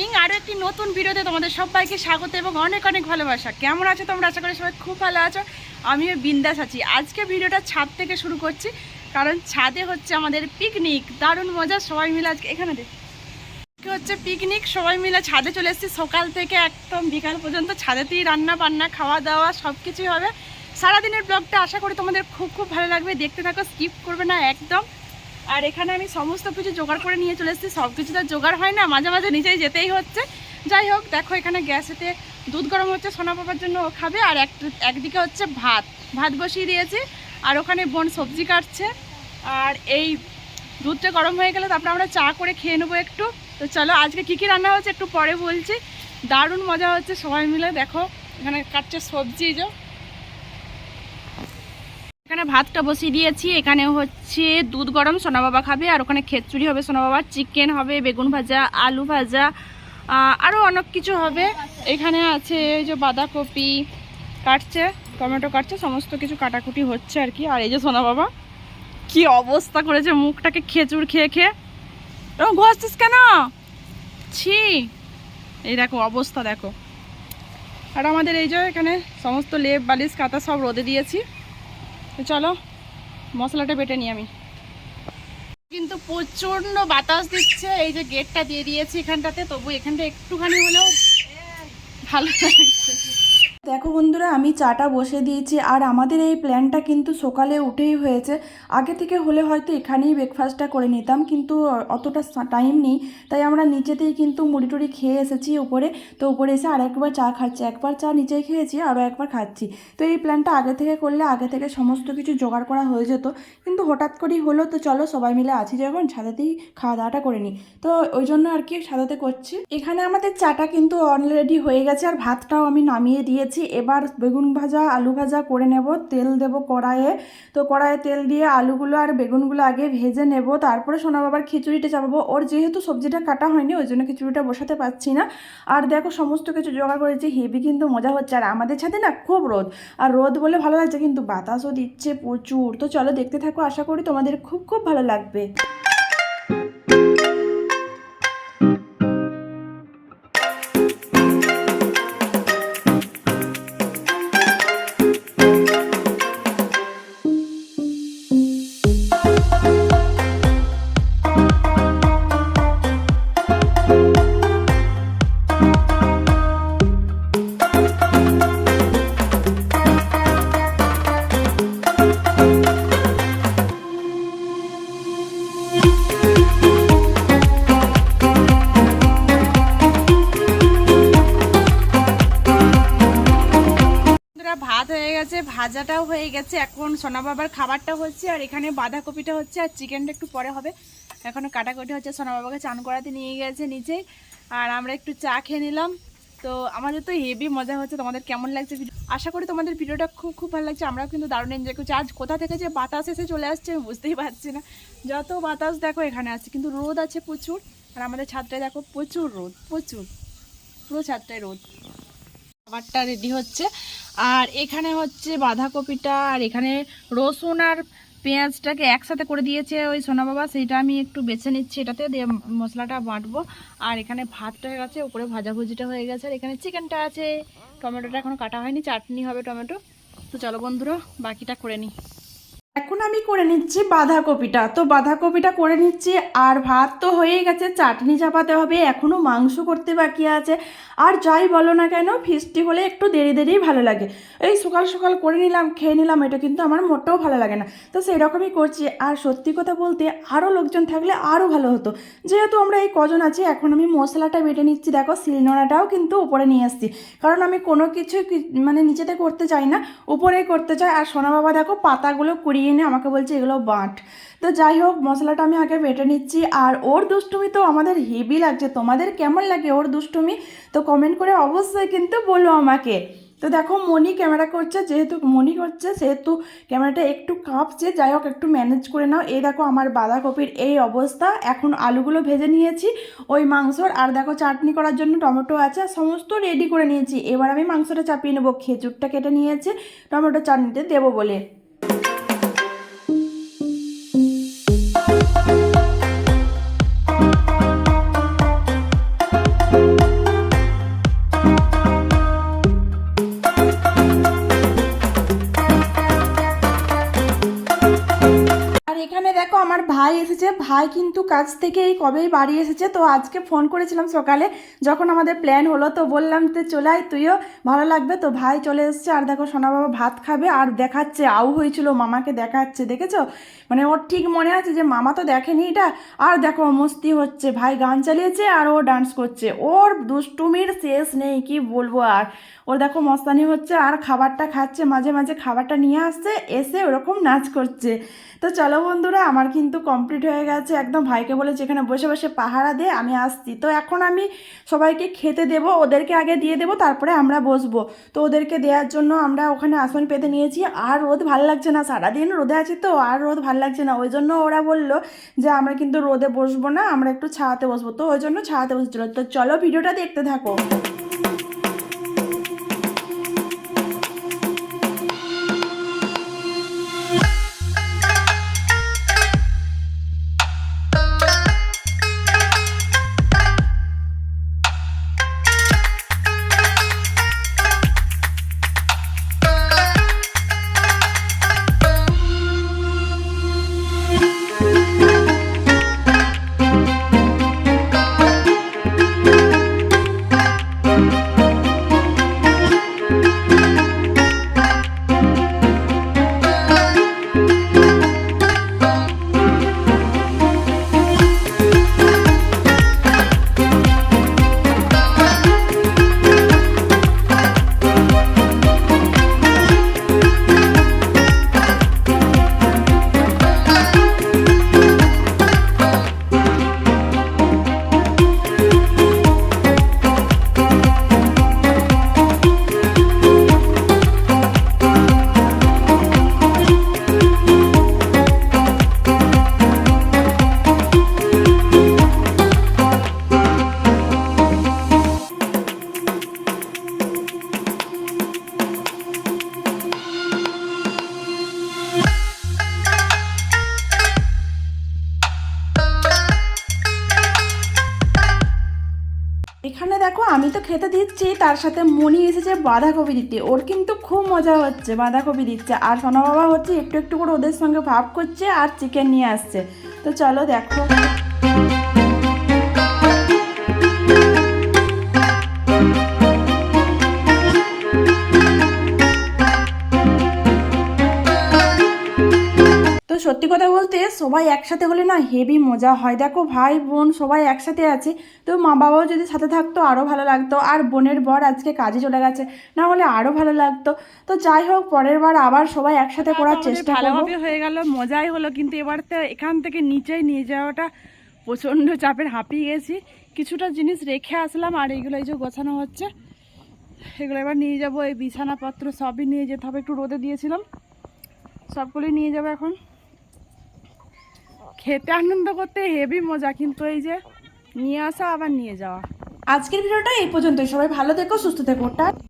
Evening আরও একটি নতুন ভিডিওতে তোমাদের সবাইকে স্বাগত এবং অনেক অনেক ভালোবাসা। কেমন আছো তোমরা? আশা করি সবাই খুব ভালো আছো। আমিও বিন্দাস আছি। আজকে ভিডিওটা ছাদ থেকে শুরু করছি, কারণ ছাদে হচ্ছে আমাদের পিকনিক দারুণ মজা, সবাই মিলে আজকে এখানে দেখ হচ্ছে পিকনিক সবাই মিলে ছাদে চলে এসেছি। সকাল থেকে একদম বিকাল পর্যন্ত ছাদেতেই রান্না বান্না, খাওয়া দাওয়া সব কিছুই হবে। সারাদিনের ব্লগটা আশা করি তোমাদের খুব খুব ভালো লাগবে। দেখতে থাকো স্কিপ করবে না, একদম। আর এখানে আমি সমস্ত কিছু জোগাড় করে নিয়ে চলে এসেছি। সব কিছু তো জোগাড় হয় না, মাঝে মাঝে নিজেই যেতেই হচ্ছে। যাই হোক, দেখো এখানে গ্যাসেতে দুধ গরম হচ্ছে, সোনা পাপার জন্য ও খাবে। আর এক, একদিকে হচ্ছে ভাত ভাত বসিয়ে দিয়েছি। আর ওখানে বোন সবজি কাটছে। আর এই দুধটা গরম হয়ে গেলে তারপরে আমরা চা করে খেয়ে নেব একটু। তো চলো, আজকে কী কী রান্না হচ্ছে একটু পরে বলছি। দারুণ মজা হচ্ছে সবাই মিলে। দেখো, এখানে কাটছে সবজি যে এখানে ভাতটা বসিয়ে দিয়েছি। এখানে হচ্ছে দুধ গরম, সোনা বাবা খাবে, আর ওখানে খেচুড়ি হবে, সোনা বাবা চিকেন হবে, বেগুন ভাজা, আলু ভাজা আরও অনেক কিছু হবে। এখানে আছে এই যে বাঁধাকপি কাটছে, টমেটো কাটছে, সমস্ত কিছু কাটাকুটি হচ্ছে আর কি। আর এই যে সোনা বাবা কি অবস্থা করেছে, মুখটাকে খেচুর খেয়ে খেয়ে। এরকম ঘষছিস কেন? ছি। এই দেখো অবস্থা দেখো। আর আমাদের এই যে এখানে সমস্ত লেপ, বালিশ কাতা সব রোদে দিয়েছি। চলো, মশলাটা বেটে নিই আমি। কিন্তু প্রচণ্ড বাতাস দিচ্ছে, এই যে গেটটা দিয়ে দিয়েছি এখানটাতে, তবু এখানটা একটুখানি হলেও ভালো লাগছে। দেখো বন্ধুরা, আমি চাটা বসে দিয়েছি আর আমাদের এই প্ল্যানটা কিন্তু সকালে উঠেই হয়েছে। আগে থেকে হলে হয়তো এখানেই ব্রেকফাস্টটা করে নিতাম, কিন্তু অতটা টাইম নেই। তাই আমরা নিচেতেই কিন্তু মুড়ি টুড়ি খেয়ে এসেছি উপরে। তো উপরে এসে আর একবার চা খাচ্ছি। একবার চা নিচে খেয়েছি, আরও একবার খাচ্ছি। তো এই প্ল্যানটা আগে থেকে করলে আগে থেকে সমস্ত কিছু জোগাড় করা হয়ে যেত। কিন্তু হঠাৎ করেই হলো, তো চলো সবাই মিলে আছি যখন, ছাদেতেই খাওয়া দাওয়াটা করে নিই। তো ওই জন্য আর কি ছাদাতে করছি। এখানে আমাদের চাটা কিন্তু অলরেডি হয়ে গেছে আর ভাতটাও আমি নামিয়ে দিয়েছি। এবার বেগুন ভাজা, আলু ভাজা করে নেব, তেল দেব কড়াইয়ে। তো কড়াইয়ে তেল দিয়ে আলুগুলো আর বেগুনগুলো আগে ভেজে নেব। তারপরে সোনা বাবার খিচুড়িটা চাপাবো। ওর যেহেতু সবজিটা কাটা হয়নি, ওই জন্য খিচুড়িটা বসাতে পারছি না। আর দেখো সমস্ত কিছু জোগাড় করেছি, হেভি কিন্তু মজা হচ্ছে। আর আমাদের সাথে না খুব রোদ। আর রোদ বলে ভালো লাগছে কিন্তু বাতাসও দিচ্ছে প্রচুর। তো চলো দেখতে থাকো, আশা করি তোমাদের খুব খুব ভালো লাগবে। গেছে ভাজাটাও হয়ে গেছে, এখন সোনা বাবার খাবারটা হচ্ছে, আর এখানে বাঁধাকপিটা হচ্ছে, আর চিকেনটা একটু পরে হবে। এখনও কাটাকুটি হচ্ছে, সোনা বাবাকে চান করাতে নিয়ে গেছে নিচেই আর আমরা একটু চা খেয়ে নিলাম। তো আমাদের তো হেভি মজা হচ্ছে, তোমাদের কেমন লাগছে ভিডিও আশা করি তোমাদের ভিডিওটা খুব খুব ভালো লাগছে, আমরাও কিন্তু দারুণ এনজয় করছি। আজ কোথা থেকে যে বাতাস এসে চলে আসছে, আমি বুঝতেই পারছি না। যত বাতাস দেখো এখানে আছে, কিন্তু রোদ আছে প্রচুর, আর আমাদের ছাদটায় দেখো প্রচুর রোদ, প্রচুর, পুরো ছাদটায় রোদ। খাবারটা রেডি হচ্ছে। আর এখানে হচ্ছে বাঁধাকপিটা, আর এখানে রসুন আর পেঁয়াজটাকে একসাথে করে দিয়েছে ওই সোনা বাবা সেইটা আমি একটু বেছে নিচ্ছি এটাতে, দিয়ে মশলাটা বাঁটবো। আর এখানে ভাতটা হয়ে গেছে উপরে ভাজাভুজিটা হয়ে গেছে, আর এখানে চিকেনটা আছে। টমেটোটা এখনও কাটা হয়নি, চাটনি হবে টমেটো। তো চলো বন্ধুরা, বাকিটা করে নিই। এখন আমি করে নিচ্ছি বাঁধাকপিটা। তো বাঁধাকপিটা করে নিচ্ছি, আর ভাত তো হয়েই গেছে, চাটনি চাপাতে হবে এখনও মাংস করতে বাকি আছে। আর যাই বলো না কেন, ফিস্টি হলে একটু দেরি দেরিই ভালো লাগে। এই সকাল সকাল করে নিলাম, খেয়ে নিলাম, এটা কিন্তু আমার মোটেও ভালো লাগে না। তো সেই রকমই করছি, আর সত্যি কথা বলতে আরও লোকজন থাকলে আরও ভালো হতো। যেহেতু আমরা এই কজন আছি, এখন আমি মশলাটা বেটে নিচ্ছি, দেখো শিলনোড়াটাও কিন্তু উপরে নিয়ে আসছি। কারণ আমি কোনো কিছু মানে নিচেতে করতে চাই না, উপরেই করতে চাই। আর সোনা বাবা দেখো পাতাগুলো কুড়িয়ে এনে আমাকে বলছে, এগুলো বাঁট। তো যাই হোক, মশলাটা আমি আগে বেটে নিচ্ছি। আর ওর দুষ্টুমি তো আমাদের হেভি লাগছে। তোমাদের কেমন লাগে ওর দুষ্টুমি? তো কমেন্ট করে অবশ্যই কিন্তু বলো আমাকে। তো দেখো মনি ক্যামেরা করছে, যেহেতু মনি করছে, সেহেতু ক্যামেরাটা একটু কাঁপছে। যাই হোক, একটু ম্যানেজ করে নাও। এই দেখো, আমার বাঁধাকপির এই অবস্থা। এখন আলুগুলো ভেজে নিয়েছি, ওই মাংসর। আর দেখো, চাটনি করার জন্য টমেটো আছে। সমস্ত রেডি করে নিয়েছি। এবার আমি মাংসটা চাপিয়ে নেব। খেজুরটা কেটে নিয়েছি, টমেটো চাটনিতে দেবো বলে। এসেছে ভাই কিন্তু কাজ থেকে এই কবেই বাড়ি এসেছে, তো আজকে ফোন করেছিলাম সকালে, যখন আমাদের প্ল্যান হলো তো বললাম তো চলে আয় তুইও, ভালো লাগবে তো ভাই চলে এসেছে, আর দেখো সোনা বাবা ভাত খাবে আর দেখাচ্ছে, আউ হয়েছিল, মামাকে দেখাচ্ছে, দেখেছ? মানে ওর ঠিক মনে আছে যে মামা তো দেখেনি এটা, আর দেখো মস্তি হচ্ছে, ভাই গান চালিয়েছে আর ও ডান্স করছে, ওর দুষ্টুমির শেষ নেই, কি বলব আর? ওর দেখো মস্তানি হচ্ছে আর খাবারটা খাচ্ছে, মাঝে মাঝে খাবারটা নিয়ে আসছে, এসে ওরকম নাচ করছে। তো চলো বন্ধুরা, আমার কিন্তু কমপ্লিট হয়ে গেছে। একদম ভাইকে বলেছে, এখানে বসে বসে পাহারা দে, আমি আসছি। তো এখন আমি সবাইকে খেতে দেব, ওদেরকে আগে দিয়ে দেবো, তারপরে আমরা বসবো। তো ওদেরকে দেওয়ার জন্য আমরা ওখানে আসন পেতে নিয়েছি। আর রোদ ভালো লাগছে না, সারাদিন রোদে আছি তো, আর রোদ ভালো লাগছে না। ওই জন্য ওরা বলল যে, আমরা কিন্তু রোদে বসবো না, আমরা একটু ছাওয়াতে বসবো। তো ওই জন্য ছাওয়াতে বসেছিল। তো চলো ভিডিওটা দেখতে থাকো। এখানে দেখো, আমি তো খেতে দিচ্ছি, তার সাথে মনি এসেছে বাঁধাকপি দিতে। ওর কিন্তু খুব মজা হচ্ছে, বাঁধাকপি দিচ্ছে। আর সোনা বাবা হচ্ছে একটু একটু করে ওদের সঙ্গে ভাব করছে আর চিকেন নিয়ে আসছে। তো চলো দেখো। বলতে সবাই একসাথে হলে না হেভি মজা হয়। দেখো ভাই বোন সবাই একসাথে আছে তো মা বাবাও যদি সাথে থাকতো আরও ভালো লাগতো। আর বোনের বর আজকে কাজে চলে গেছে না হলে আরও ভালো লাগতো। তো যাই হোক পরের বার আবার সবাই একসাথে করার চেষ্টা ভালোভাবে হয়ে গেল মজাই হলো। কিন্তু এবার তো এখান থেকে নিচেই নিয়ে যাওয়াটা প্রচণ্ড চাপের হাঁপিয়ে গেছি। কিছুটা জিনিস রেখে আসলাম আর এগুলো এই যে গোছানো হচ্ছে এগুলো এবার নিয়ে যাব। এই বিছানাপত্র সবই নিয়ে যেতে হবে। একটু রোদে দিয়েছিলাম সবগুলোই নিয়ে যাব এখন। খেতে আনন্দ করতে হেভি মজা, কিন্তু এই যে নিয়ে আসা, আবার নিয়ে যাওয়া। আজকের ভিডিওটা এই পর্যন্তই। সবাই ভালো থেকো, সুস্থ থেকো।